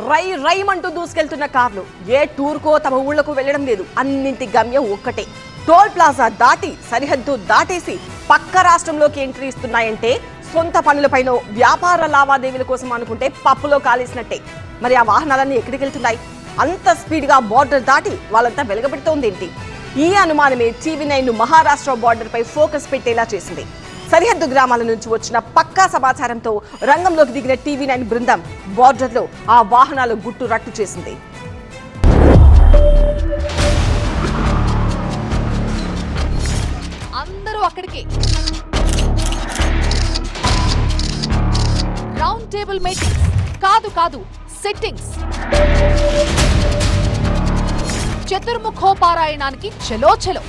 రై రైమంటూ దూసుకెళ్తున్న కార్లు. ఏ టూర్కో తమ ఊళ్ళకు వెళ్ళడం లేదు. అన్నింటి గమ్యం ఒక్కటే. టోల్ ప్లాజా దాటి సరిహద్దు దాటేసి పక్క రాష్ట్రంలోకి ఎంట్రీ ఇస్తున్నాయంటే సొంత పనులపైన వ్యాపార లావాదేవీల కోసం అనుకుంటే పప్పులో కాలేసినట్టే. మరి ఆ వాహనాలన్నీ ఎక్కడికి వెళ్తున్నాయి? అంత స్పీడ్గా బార్డర్ దాటి వాళ్ళంతా వెలగబెడుతోంది ఏంటి ఈ అనుమానమే టీవీ నైన్ మహారాష్ట్ర బార్డర్ పై ఫోకస్ పెట్టేలా చేసింది. సరిహద్దు గ్రామాల నుంచి వచ్చిన పక్కా సమాచారంతో రంగంలోకి దిగిన టీవీ నైన్ బృందం బార్డర్లో ఆ వాహనాల గుట్టు రట్టు చేసింది. అందరూ అక్కడికే. Round table meetings. కాదు కాదు సెట్టింగ్స్. చతుర్ముఖోపారాయణానికి చలో చలో.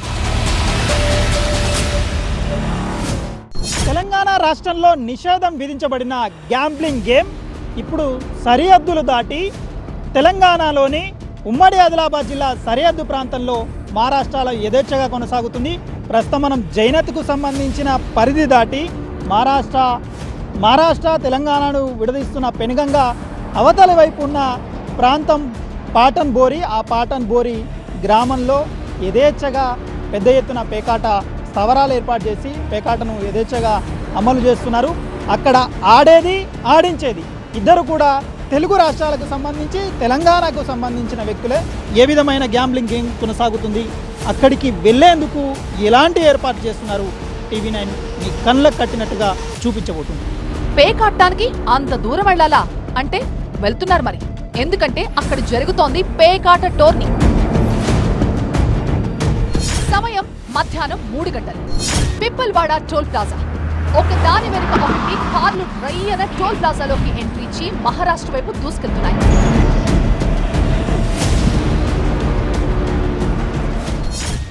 తెలంగాణ రాష్ట్రంలో నిషేధం విధించబడిన గ్యాంబ్లింగ్ గేమ్ ఇప్పుడు సరిహద్దులు దాటి తెలంగాణలోని ఉమ్మడి ఆదిలాబాద్ జిల్లా సరిహద్దు ప్రాంతంలో మహారాష్ట్రలో యథేచ్ఛగా కొనసాగుతుంది. ప్రస్తుతం మనం జైనత్కు సంబంధించిన పరిధి దాటి మహారాష్ట్ర మహారాష్ట్ర తెలంగాణను విడదీస్తున్న పెనుగంగా అవతలి వైపు ఉన్న ప్రాంతం పాటన్ బోరి ఆ పాటన్ బోరి గ్రామంలో యథేచ్ఛగా పెద్ద ఎత్తున పేకాట స్థవరాలు ఏర్పాటు చేసి పేకాటను యథేచ్ఛగా అమలు చేస్తున్నారు. అక్కడ ఆడేది ఆడించేది. ఇద్దరు కూడా తెలుగు రాష్ట్రాలకు సంబంధించి తెలంగాణకు సంబంధించిన వ్యక్తులే. ఏ విధమైన గ్యాంబ్లింగ్ గేమ్ కొనసాగుతుంది? అక్కడికి వెళ్ళేందుకు ఎలాంటి ఏర్పాటు చేస్తున్నారు? టీవీ నైన్ మీ కళ్ళకు కట్టినట్టుగా చూపించబోతుంది. పేకాట్టానికి అంత దూరం వెళ్ళాలా? అంటే వెళ్తున్నారు మరి. ఎందుకంటే అక్కడ జరుగుతోంది పేకాట టోర్నీ. సమయం మధ్యాహ్నం మూడు గంటలు. Pippalwada toll plaza. ఒక దాని వెనుక ఒకటి కార్లు రయ్యన టోల్ ప్లాజాలోకి ఎంట్రీ ఇచ్చి మహారాష్ట్ర వైపు దూసుకెళ్తున్నాయి.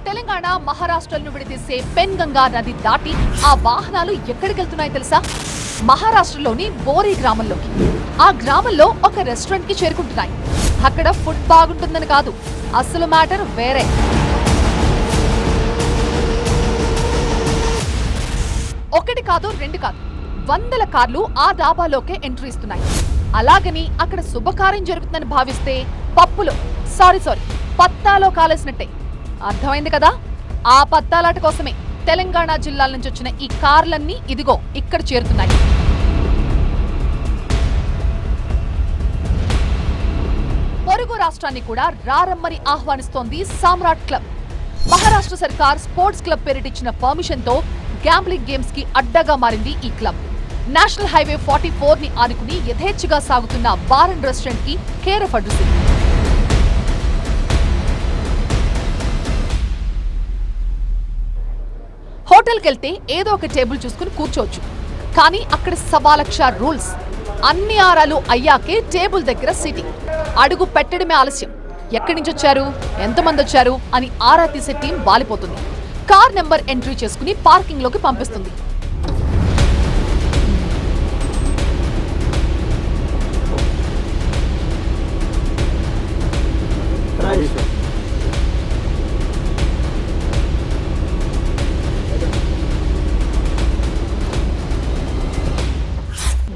తెలంగాణ మహారాష్ట్రలను విడదీసే పెన్గంగా నది దాటి ఆ వాహనాలు ఎక్కడికి వెళ్తున్నాయి తెలుసా? మహారాష్ట్రలోని బోరీ గ్రామంలోకి. ఆ గ్రామంలో ఒక రెస్టారెంట్కి చేరుకుంటున్నాయి. అక్కడ ఫుడ్ బాగుంటుందని కాదు. అసలు మ్యాటర్ వేరే. ఒకటి కాదు రెండు కాదు. వందల కార్లు ఆ డాబాలోకే ఎంట్రీ ఇస్తున్నాయి. అలాగని అక్కడ శుభకార్యం జరుగుతుందని భావిస్తే పప్పులో సారీ సారీ పత్తాలో కాలేసినట్టే. అర్థమైంది కదా? ఆ పత్తాలాట కోసమే తెలంగాణ జిల్లాల నుంచి వచ్చిన ఈ కార్లన్నీ ఇదిగో ఇక్కడ చేరుతున్నాయి. పొరుగు రాష్ట్రాన్ని కూడా రారమ్మని ఆహ్వానిస్తోంది Samrat club. Maharashtra sarkar sports club పేరిటిచ్చిన పర్మిషన్తో గ్యాంబ్లింగ్ గేమ్స్కి అడ్డగా మారింది ఈ క్లబ్. నేషనల్ హైవే ఫార్టీ ఫోర్ని ఆనుకుని యథేచ్ఛగా సాగుతున్న బార్ అండ్ రెస్టారెంట్కి కేర్ ఆఫ్ హోటల్కి వెళ్తే ఏదో ఒక టేబుల్ చూసుకుని కూర్చోవచ్చు. కానీ అక్కడ సవా లక్ష రూల్స్. అన్ని ఆరాలు అయ్యాకే టేబుల్ దగ్గర సిటీ అడుగు పెట్టడమే ఆలస్యం. ఎక్కడి నుంచి వచ్చారు? ఎంతమంది వచ్చారు? అని ఆరా తీసే టీం వాలిపోతుంది. కార్ నెంబర్ ఎంట్రీ చేసుకుని పార్కింగ్లోకి పంపిస్తుంది.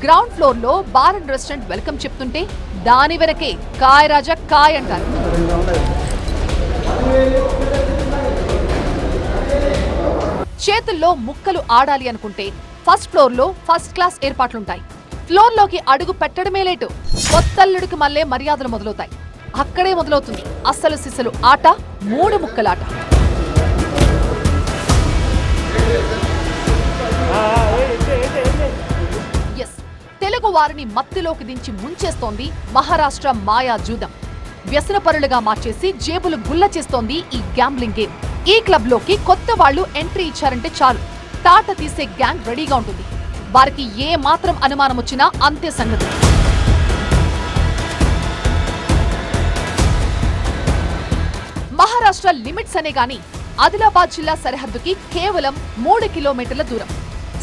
గ్రౌండ్ ఫ్లోర్లో బార్ అండ్ రెస్టారెంట్ వెల్కమ్ చెప్తుంటే దాని వెనకే కాయ్ రాజా కాయ్ అంటారు. చేతుల్లో ముక్కలు ఆడాలి అనుకుంటే ఫస్ట్ ఫ్లోర్లో ఫస్ట్ క్లాస్ ఏర్పాట్లుంటాయి. ఫ్లోర్లోకి అడుగు పెట్టడమే లేటు. కొత్తల్లుడికి మళ్ళీ మర్యాదలు మొదలవుతాయి. అక్కడే మొదలవుతుంది. అస్సలు సిసలు ఆట మూడు ముక్కలాట. ఎస్ తెలుగు వారిని మత్తిలోకి దించి ముంచేస్తోంది మహారాష్ట్ర మాయా జూదం. వ్యసనపరులుగా మార్చేసి జేబులు గుల్ల చేస్తోంది ఈ గ్యాంబ్లింగ్ గేమ్. ఈ క్లబ్లోకి కొత్త వాళ్ళు ఎంట్రీ ఇచ్చారంటే చాలు. తాట తీసే గ్యాంగ్ రెడీగా ఉంటుంది. వారికి ఏ మాత్రం అనుమానం వచ్చినా అంతే సంగతి. మహారాష్ట్ర లిమిట్స్ అనే గాని ఆదిలాబాద్ జిల్లా సరిహద్దుకి కేవలం మూడు కిలోమీటర్ల దూరం.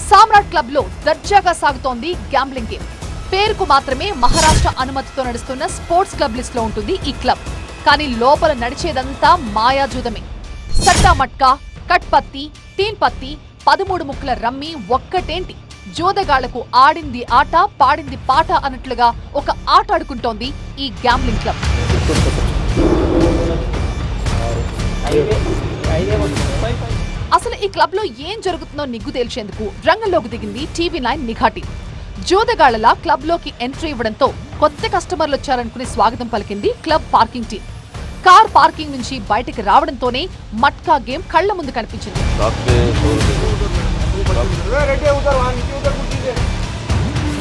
సామ్రాట్ క్లబ్లో దర్జాగా సాగుతోంది గ్యాంబ్లింగ్ గేమ్. పేరుకు మాత్రమే మహారాష్ట్ర అనుమతితో నడుస్తున్న స్పోర్ట్స్ క్లబ్ లిస్ట్లో ఉంటుంది ఈ క్లబ్. కానీ లోపల నడిచేదంతా మాయాజూదమే. సట్టా మట్కా కట్పత్తి తీన్ పత్తి పదమూడు ముక్కల రమ్మి ఒక్కటేంటి? జోదగాళ్ళకు ఆడింది ఆట పాడింది పాట అన్నట్లుగా ఒక ఆట ఆడుకుంటోంది ఈ గ్యాంబ్లింగ్ క్లబ్. అసలు ఈ క్లబ్లో ఏం జరుగుతుందో నిగ్గు తేల్చేందుకు రంగంలోకి దిగింది టీవీ నైన్ నిఘాటి జోదగాళ్ళలా క్లబ్లోకి ఎంట్రీ ఇవ్వడంతో కొత్త కస్టమర్లు వచ్చారనుకుని స్వాగతం పలికింది club parking team. Car parking నుంచి బయటికి రావడంతోనే మట్కా గేమ్ కళ్ళ ముందు కనిపించింది.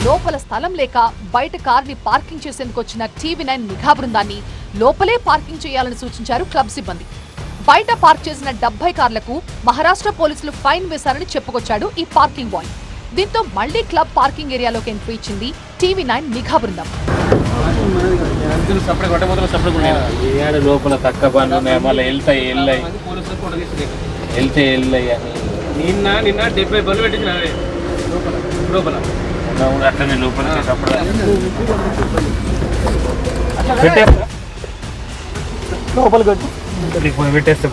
లోపల స్థలం లేక బయట కార్ని పార్కింగ్ చేసేందుకు వచ్చిన టీవీ నైన్ నిఘా బృందాన్ని లోపలే పార్కింగ్ చేయాలని సూచించారు క్లబ్ సిబ్బంది. బయట పార్క్ చేసిన డెబ్బై కార్లకు మహారాష్ట్ర పోలీసులు ఫైన్ వేశారని చెప్పుకొచ్చాడు ఈ పార్కింగ్ బాయ్ దీంతో మళ్ళీ క్లబ్ పార్కింగ్ ఏరియాలోకి ఎంట్రీ ఇచ్చింది టీవీ నైన్ నిఘా బృందం. ఏడు లోపల పనులు ఉన్నాయి మళ్ళీ వెళ్తాయి వెళ్ళాయి. వెళ్తే వెళ్ళాయి అని. నిన్న నిన్న డెబ్బై బలు పెట్టించిన లోపల లోపల. అట్లనే లోపల అప్పుడు పెట్టేస్తే.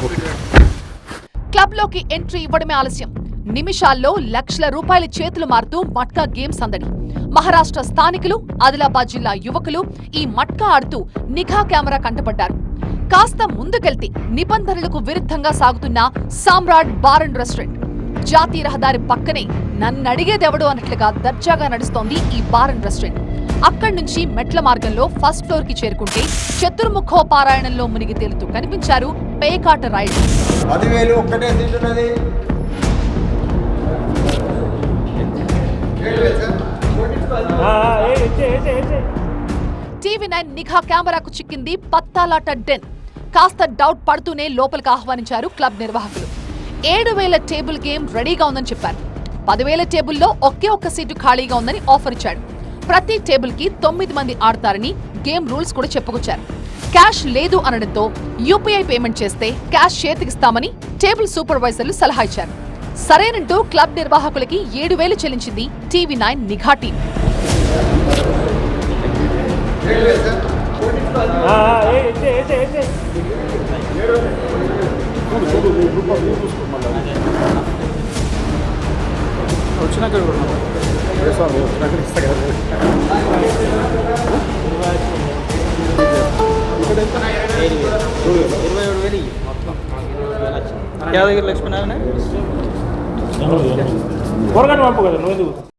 క్లబ్లోకి ఎంట్రీ ఇవ్వడమే ఆలస్యం. నిమిషాల్లో లక్షల రూపాయల చేతులు మారుతూ మట్కా గేమ్స్ అందడి మహారాష్ట్ర స్థానికులు ఆదిలాబాద్ జిల్లా యువకులు ఈ మట్కా ఆడుతూ నిఘా కెమెరా కంటపడ్డారు. కాస్త ముందుకెళ్తే నిబంధనలకు విరుద్ధంగా సాగుతున్న సామ్రాట్ బార్ అండ్ రెస్టారెంట్. జాతీయ రహదారి పక్కనే నన్నడిగేదెవడు అన్నట్లుగా దర్జాగా నడుస్తోంది ఈ బార్ అండ్ రెస్టారెంట్. అక్కడి నుంచి మెట్ల మార్గంలో ఫస్ట్ ఫ్లోర్కి చేరుకుంటే చతుర్ముఖోపారాయణంలో మునిగి తేలుతూ కనిపించారు పేకాట రాయుడు పదివేలు ఒక్కటే టీవీ నైన్ నిఘా కెమెరాకు చిక్కింది పత్తాలాట డెన్. కాస్త డౌట్ పడుతూనే లోపలికి ఆహ్వానించారు క్లబ్ నిర్వాహకులు. ఏడు వేల టేబుల్ గేమ్ రెడీగా ఉందని చెప్పారు. పదివేల టేబుల్లో ఒకే ఒక్క సీటు ఖాళీగా ఉందని ఆఫర్ ఇచ్చాడు. ప్రతి టేబుల్కి తొమ్మిది మంది ఆడతారని గేమ్ రూల్స్ కూడా చెప్పుకొచ్చారు. క్యాష్ లేదు అనడంతో యూపీఐ పేమెంట్ చేస్తే క్యాష్ చేతికిస్తామని టేబుల్ సూపర్వైజర్లు సలహా ఇచ్చారు. సరేనంటూ క్లబ్ నిర్వాహకులకి ఏడు వేలు చెల్లించింది టీవీ నైన్ నిఘా team. Yadagiri Lakshminarayana? No, no, no. Órgano, porque no me.